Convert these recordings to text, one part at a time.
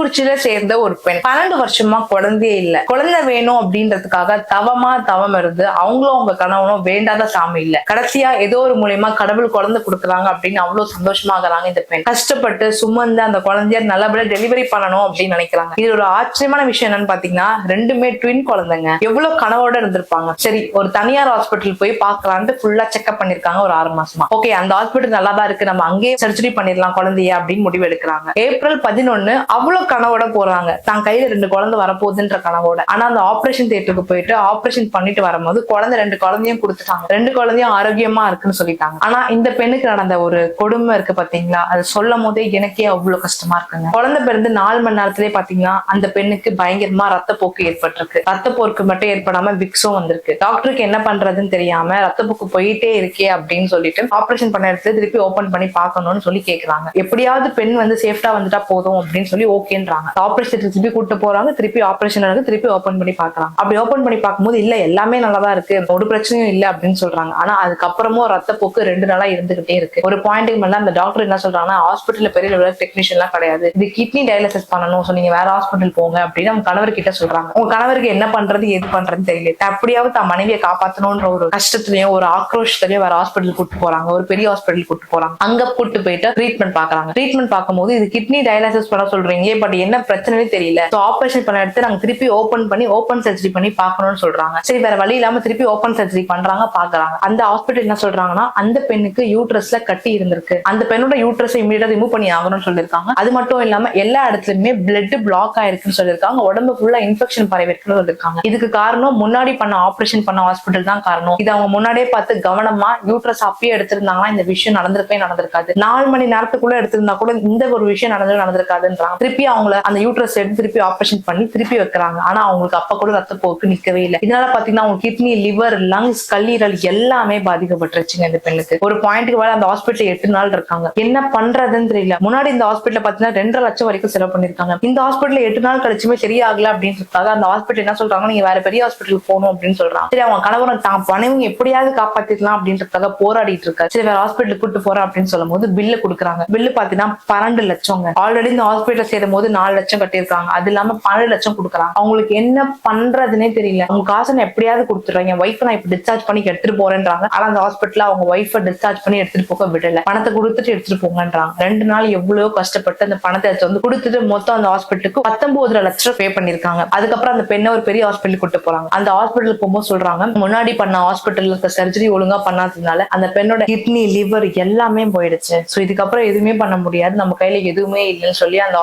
கள்ளக்குறிச்சியில சேர்ந்த ஒரு பெண். பன்னெண்டு வருஷமா குழந்தையே இல்ல. குழந்தை வேணும் அப்படின்றதுக்காக தவமா தவம் இருந்து அவங்களும் அவங்க கணவனும் வேண்டாத சாமி இல்ல. கடைசியா ஏதோ ஒரு மூலியமா கடவுள் குழந்தை கொடுக்குறாங்க அப்படின்னு அவ்வளவு சந்தோஷமாகறாங்க இந்த பெண். கஷ்டப்பட்டு சுமந்து அந்த குழந்தைய நல்லபடியா டெலிவரி பண்ணணும் அப்படின்னு நினைக்கிறாங்க. இது ஒரு ஆச்சரியமான விஷயம் என்னன்னு பாத்தீங்கன்னா ரெண்டுமே ட்வின் குழந்தைங்க. எவ்வளவு கனவோட இருந்திருப்பாங்க. சரி ஒரு தனியார் ஹாஸ்பிட்டல் போய் பாக்கலான்ட்டு ஃபுல்லா செக்அப் பண்ணிருக்காங்க ஒரு ஆறு மாசமா. ஓகே அந்த ஹாஸ்பிட்டல் நல்லா தான் இருக்கு. நம்ம அங்கேயே சர்ஜரி பண்ணிடலாம் குழந்தைய அப்படின்னு முடிவு எடுக்கிறாங்க. ஏப்ரல் பதினொன்னு அவ்வளவு கனவோட போறாங்க. தான் கையில ரெண்டு குழந்தை வரப்போகுதுன்ற கனவோட. ஆனா அந்த ஆபரேஷன் தியேட்டருக்கு போயிட்டு ஆபரேஷன் பண்ணிட்டு வரும்போது குழந்தை ரெண்டு குழந்தையும் கொடுத்துட்டாங்க. ரெண்டு குழந்தையும் ஆரோக்கியமா இருக்குன்னு சொல்லிட்டாங்க. ஆனா இந்த பெண்ணுக்கு நடந்த ஒரு கொடுமை இருக்கு பாத்தீங்களா? அது சொல்லும் போதே எனக்கே அவ்வளவு கஷ்டமா இருக்குங்க. குழந்தை பிறந்து நாலு மணி நேரத்திலே பாத்தீங்கன்னா அந்த பெண்ணுக்கு பயங்கரமா ரத்தப்போக்கு ஏற்பட்டிருக்கு. ரத்தப்போக்கு மட்டும் ஏற்படாம விக்ஸும் வந்திருக்கு. டாக்டருக்கு என்ன பண்றதுன்னு தெரியாம ரத்தப்போக்கு போயிட்டே இருக்கே அப்படின்னு சொல்லிட்டு ஆபரேஷன் பண்ண இடத்துல திருப்பி ஓபன் பண்ணி பார்க்கணும்னு சொல்லி கேக்குறாங்க. எப்படியாவது பெண் வந்து சேஃப்டா வந்துட்டா போதும் அப்படின்னு சொல்லி ஓகேன்றாங்க. ஆபரேஷன் திருப்பி கூட்டு போறாங்க திருப்பி ஆபரேஷன் நடந்து திருப்பி ஓபன் பண்ணி பாக்குறாங்க அப்படி ஓபன் பண்ணி பார்க்கும்போது இல்ல எல்லாமே நல்லதா இருக்கு. ஒரு பிரச்சனையும் இல்ல அப்படின்னு சொல்றாங்க. ஆனா அதுக்கப்புறமும் ரத்தப்போக்கு ரெண்டு நாளா இருந்துகிட்டே இருக்கு. ஒரு பாயிண்ட்டுக்கு மேல அந்த டாக்டர் என்ன சொல்றாங்கன்னா ஹாஸ்பிட்டல்ல பெரிய லெவல டெக்னீஷியன் எல்லாம் கிடையாது. இது கிட்னி டயாலிசிஸ் பண்ணணும். சோ நீங்க வேற ஹாஸ்பிட்டல் போங்க அப்படின்னு அவங்க கணவர் கிட்ட சொல்றாங்க. உங்க கணவருக்கு என்ன பண்றது எது பண்றதுன்னு தெரியல. அப்படியாவது தான் மனைவியை காப்பாத்தணும்ன்ற ஒரு கஷ்டத்துலயும் ஒரு ஆக்ரோஷத்துலயும் வேற ஹாஸ்பிட்டல் கூட்டு போறாங்க. ஒரு பெரிய ஹாஸ்பிட்டல் கூட்டு போறாங்க. அங்க கூட்டு போயிட்டு ட்ரீட்மெண்ட் பாக்குறாங்க ட்ரீட்மெண்ட் பார்க்கும்போது இது கிட்னி டயாலிசிஸ் பண்ண சொல்றீங்க. பட் என்ன பிரச்சனையே தெரியல. ஸோ ஆபரேஷன் பண்ண எடுத்து நாங்க திருப்பி ஓபன் பண்ணி ஓபன் சர்ஜரி பண்ணி பார்க்கணும்னு சொல்றாங்க. சரி வேற வழி இல்லாம திருப்பி ஓபன் சர்ஜரி பண்றாங்க பாக்குறாங்க அந்த ஹாஸ்பிட்டல் என்ன சொல்றாங்கன்னா அந்த பெண்ணுக்கு யூட்ரஸ்ல கட்டி இருந்திருக்கு. அந்த பெண்ணோட யூட்ரஸ் இமீடியட்டா ரிமூவ் பண்ணி ஆகணும்னு சொல்லியிருக்காங்க. அது மட்டும் இல்லாம எல்லா இடத்துலயுமே பிளட் பிளாக் ஆயிருக்குன்னு சொல்லியிருக்காங்க. உடம்பு ஃபுல்லா இன்ஃபெக்ஷன் பரவிருக்குன்னு சொல்லியிருக்காங்க. இதுக்கு காரணம் முன்னாடி பண்ண ஆபரேஷன் பண்ண ஹாஸ்பிட்டல் தான் காரணம். இது அவங்க முன்னாடியே பார்த்து கவனமா யூட்ரஸ் அப்பயே எடுத்திருந்தாங்கன்னா இந்த விஷயம் நடந்திருக்கவே நடந்திருக்காது. நாலு மணி நேரத்துக்குள்ள எடுத்திருந்தா கூட இந்த ஒரு விஷயம் நடந்து நடந்திருக்காதுன்றாங்க. திருப்பி அவங்கள அந்த யூட்ரஸ் எடுத்து திருப்பி ஆபரேஷன் பண்ணி திருப்பி வைக்கிறாங்க. ஆனா அவங்களுக்கு அப்ப கூட ரத்த போக்கு நிக்கவே இல்லை. இதனால பாத்தீங்கன்னா அவங்க கிட்னி லிவர் லங்ஸ் கல்லீரல் எல்லாமே பாதிக்கப்பட்டுருச்சுங்க இந்த பெண்ணுக்கு. ஒரு பாயிண்ட்டுக்கு மேல அந்த ஹாஸ்பிட்டல் எட்டு நாள் இருக்காங்க. என்ன பண்றதுன்னு தெரியல. முன்னாடி இந்த ஹாஸ்பிட்டல் பாத்தீங்கன்னா ரெண்டரை லட்சம் வரைக்கும் செலவு பண்ணிருக்காங்க. இந்த ஹாஸ்பிட்டல் எட்டு நாள் கழிச்சுமே சரியாகல அப்படின்றதுக்காக அந்த ஹாஸ்பிட்டல் என்ன சொல்றாங்க? நீங்க வேற பெரிய ஹாஸ்பிட்டல் போகணும் அப்படின்னு சொல்றாங்க. சரி அவங்க கணவன் தான் பணவங்க எப்படியாவது காப்பாத்திக்கலாம் அப்படின்றதுக்காக போராடிட்டு இருக்காரு. சரி வேற ஹாஸ்பிட்டல் கூட்டு போறேன் அப்படின்னு சொல்லும் போது பில்லு கொடுக்குறாங்க. பில்லு பாத்தீங்கன்னா பன்னெண்டு லட்சங்க. ஆல்ரெடி இந்த ஹாஸ்பிட்டல் சேரும் போது நாலு லட்சம் கட்டியிருக்காங்க. அது இல்லாம பன்னெண்டு லட்சம் கொடுக்குறாங்க அவங்களுக்கு என்ன பண்றதுன்னே தெரியல. அவங்க காசை நான் எப்படியாவது கொடுத்துறாங்க என் ஒய்ஃபை நான் இப்ப டிஸ்சார்ஜ் பண்ணி எடுத்துட்டு போறேன்றாங்க. ஆனா அந்த ஹாஸ்பிட்டல் அவங்க ஒய்ஃபை டிஸ்சார்ஜ் பண்ணி எடுத்துட்டு போக விடல. பணத்தை கொடுத்துட்டு எடுத்துட்டு போங்கன்றாங்க. ரெண்டு நாள் எவ்வளவோ கஷ்டப்பட்டு அந்த பணத்தை எடுத்து வந்து கொடுத்துட்டு மொத்தம் அந்த ஹாஸ்பிட்டலுக்கு பத்தொன்பது லட்சம் பே பண்ணிருக்காங்க அதுக்கப்புறம் அந்த பெண்ணை ஒரு பெரிய ஹாஸ்பிட்டல் கூட்டு போறாங்க. அந்த ஹாஸ்பிட்டலுக்கு போகும்போது சொல்றாங்க முன்னாடி பண்ண ஹாஸ்பிட்டல் இருக்க சர்ஜரி ஒழுங்கா பண்ணாததுனால அந்த பெண்ணோட கிட்னி லிவர் எல்லாமே போயிடுச்சு. சோ இதுக்கப்புறம் எதுவுமே பண்ண முடியாது. நம்ம கையில எதுவுமே இல்லைன்னு சொல்லி அந்த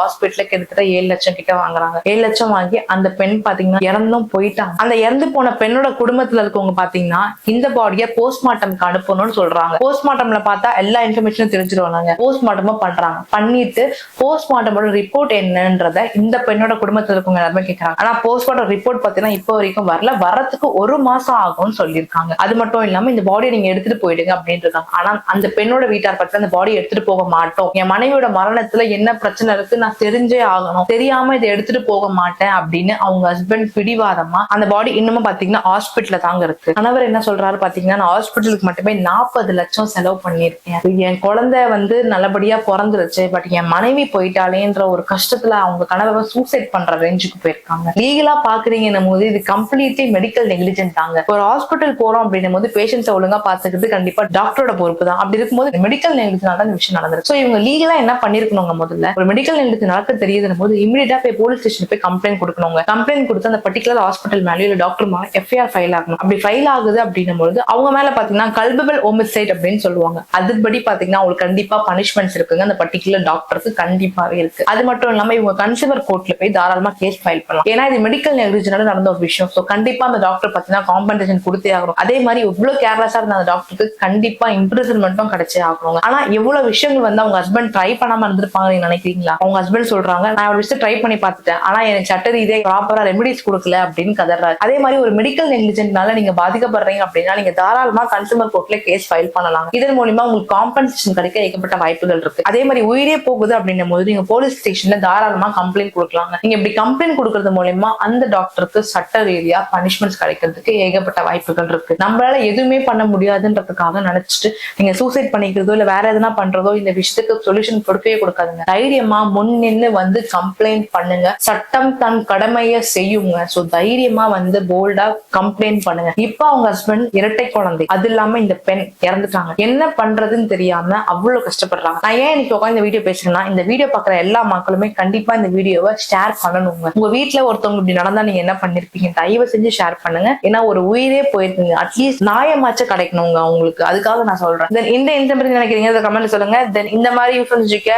கிட்டத்தட்ட ஏழு லட்சம் கிட்ட வாங்குறாங்க. ஏழு லட்சம் வாங்கி அந்த பெண் பாத்தீங்கன்னா இறந்தும் போயிட்டாங்க. அந்த இறந்து போன பெண்ணோட குடும்பத்துல இருக்கவங்க பாத்தீங்கன்னா இந்த பாடியை போஸ்ட்மார்ட்டம்க்கு அனுப்பணும்னு சொல்றாங்க. போஸ்ட்மார்ட்டம்ல பார்த்தா எல்லா இன்ஃபர்மேஷனும் தெரிஞ்சிருவாங்க போஸ்ட்மார்ட்டமும் பண்றாங்க. பண்ணிட்டு போஸ்ட்மார்ட்டமோட ரிப்போர்ட் என்னன்றத இந்த பெண்ணோட குடும்பத்துல இருக்கவங்க எல்லாருமே கேட்கறாங்க ஆனா போஸ்ட்மார்ட்டம் ரிப்போர்ட் பாத்தீங்கன்னா இப்போ வரைக்கும் வரல. வரதுக்கு ஒரு மாசம் ஆகும்னு சொல்லியிருக்காங்க. அது மட்டும் இல்லாம இந்த பாடியை நீங்க எடுத்துட்டு போயிடுங்க அப்படின்னு இருக்காங்க. ஆனா அந்த பெண்ணோட வீட்டார் பத்தி அந்த பாடியை எடுத்துட்டு போக மாட்டோம். என் மனைவியோட மரணத்துல என்ன பிரச்சனை இருக்கு நான் தெரிஞ்சு ஆகணும். தெரியாம இதை எடுத்துட்டு போக மாட்டேன் அப்படின்னு அவங்க ஹஸ்பண்ட் பிடிவாதமா அந்த பாடி இன்னமும் பாத்தீங்கன்னா ஹாஸ்பிட்டல்ல தாங்க இருக்கு. கணவர் என்ன சொல்றாரு பாத்தீங்கன்னா நான் ஹாஸ்பிட்டலுக்கு மட்டுமே நாற்பது லட்சம் செலவு பண்ணிருக்கேன் என் குழந்தை வந்து நல்லபடியா பிறந்துருச்சு. பட் என் மனைவி போயிட்டாலேன்ற ஒரு கஷ்டத்துல அவங்க கணவரை சூசைட் பண்ற ரேஞ்சுக்கு போயிருக்காங்க. லீகலா பாக்குறீங்கன்னும் போது இது கம்ப்ளீட்லி மெடிக்கல் நெக்லிஜென்ட் தாங்க. ஒரு ஹாஸ்பிட்டல் போறோம் அப்படின்னும் போது பேஷண்ட்ஸை ஒழுங்கா பாத்துக்கிறது கண்டிப்பா டாக்டரோட பொறுப்பு தான். அப்படி இருக்கும்போது மெடிக்கல் நெக்லிஜென்ட் தான் இந்த விஷயம் நடந்திருக்கு. ஸோ இவங்க லீகலா என்ன பண்ணிருக்கணுங்க முதல்ல? ஒரு மெடிக்கல் நெக்லிஜென்ட் நடக்க தெரியுதுன்னு போது இமீடியட்டா போய் போலீஸ் ஸ்டேஷன் போய் கம்ப்ளைண்ட் கொடுக்கணுங்க கம்ப்ளைண்ட் கொடுத்து அந்த பர்டிகுலர் ஹாஸ்பிட்டல் மேலேயோ இல்ல டாக்டர் மேலே எஃப்ஐஆர் ஃபைல் ஆகணும். அப்படி ஃபைல் ஆகுது அப்படின்னும் போது அவங்க மேல பாத்தீங்கன்னா கல்பபிள் ஓமிசைட் அப்படின்னு சொல்லுவாங்க. அதுபடி பாத்தீங்கன்னா அவங்களுக்கு கண்டிப்பா பனிஷ்மெண்ட்ஸ் இருக்குங்க. அந்த பர்டிகுலர் டாக்டருக்கு கண்டிப்பாவே இருக்கு. அது மட்டும் இல்லாம இவங்க கன்சியூமர் கோர்ட்ல போய் தாராளமா கேஸ் ஃபைல் பண்ணலாம். ஏன்னா இது மெடிக்கல் நெக்லிஜென்ட் நடந்த ஒரு விஷயம். ஸோ கண்டிப்பா அந்த டாக்டர் பாத்தீங்கன்னா காம்பன்சேஷன் கொடுத்தே ஆகணும். அதே மாதிரி எவ்வளவு கேர்லெஸா இருந்த அந்த டாக்டருக்கு கண்டிப்பா இம்ப்ரிசன்மெண்ட்டும் கிடைச்சே ஆகணும் ஆனா எவ்வளவு விஷயங்கள் வந்து அவங்க ஹஸ்பண்ட் ட்ரை பண்ணாம இருந்திருப்பாங்க நீங்க நினைக்கிறீங்களா? அவங்க ஹஸ்பண்ட் சொல்றாங்க நான் ஒரு விஷயம் ட்ரை பண்ணி பார்த்துட்டேன். ஆனா எனக்கு சட்ட ரீதியாக ப்ராப்பரா ரெமெடிஸ் கொடுக்கல அப்படின்னு கதறாரு. அதே மாதிரி ஒரு மெடிக்கல் நெக்லிஜென்ட்னால நீங்க பாதிக்கப்படுறீங்க அப்படின்னா நீங்க தாராளமா கன்சூமர் கோர்ட்ல கேஸ் ஃபைல் பண்ணலாம். இதன் மூலியமா உங்களுக்கு காம்பன்சேஷன் கிடைக்க ஏகப்பட்ட வாய்ப்புகள் இருக்கு. அதே மாதிரி உயிரே போகுது அப்படின்னும் போது நீங்க போலீஸ் ஸ்டேஷன்ல தாராளமா கம்ப்ளைண்ட் கொடுக்கலாங்க நீங்க இப்படி கம்ப்ளைண்ட் கொடுக்கறது மூலியமா அந்த டாக்டருக்கு சட்ட ரீதியா பனிஷ்மெண்ட்ஸ் கிடைக்கிறதுக்கு ஏகப்பட்ட வாய்ப்புகள் இருக்கு. நம்மளால எதுவுமே பண்ண முடியாதுன்றதுக்காக நினைச்சிட்டு நீங்க சூசைட் பண்ணிக்கிறதோ இல்ல வேற எதனா பண்றதோ இந்த விஷயத்துக்கு சொல்யூஷன் கொடுக்கவே கொடுக்காதுங்க. தைரியமா முன் நின்று வந்து கம்ப்ளைண்ட் பண்ணுங்க. சட்டம் தன் கடமையை செய்யுங்க. சோ தைரியமா வந்து போல்டா கம்ப்ளைண்ட் பண்ணுங்க. இப்ப அவங்க ஹஸ்பண்ட் இரட்டை குழந்தை. அது இல்லாம இந்த பெண் இறந்துட்டாங்க. என்ன பண்றதுன்னு தெரியாம அவ்வளவு கஷ்டப்படுறாங்க. நான் ஏன் இன்னைக்கு உட்காந்து இந்த வீடியோ பேசுறேன்னா இந்த வீடியோ பாக்குற எல்லா மக்களுமே கண்டிப்பா இந்த வீடியோவை ஷேர் பண்ணணுங்க. உங்க வீட்டுல ஒருத்தவங்க இப்படி நடந்தா நீங்க என்ன பண்ணிருப்பீங்க? தயவு செஞ்சு ஷேர் பண்ணுங்க. ஏன்னா ஒரு உயிரே போயிருக்குங்க. அட்லீஸ்ட் நியாயமாச்சும் கிடைக்கணுங்க அவங்களுக்கு. அதுக்காக நான் சொல்றேன். தென் இந்த இந்த பத்தி நினைக்கிறீங்க? கமெண்ட் சொல்லுங்க. தென் இந்த மாதிரி யூஸ்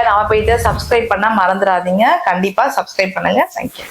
நான் போயிட்டு சப்ஸ்கிரைப் பண்ண மறந்துடாதீங்க. கண்டிப்பா சப்ஸ்கிரைப் பண்ணுங்க. தேங்க்யூ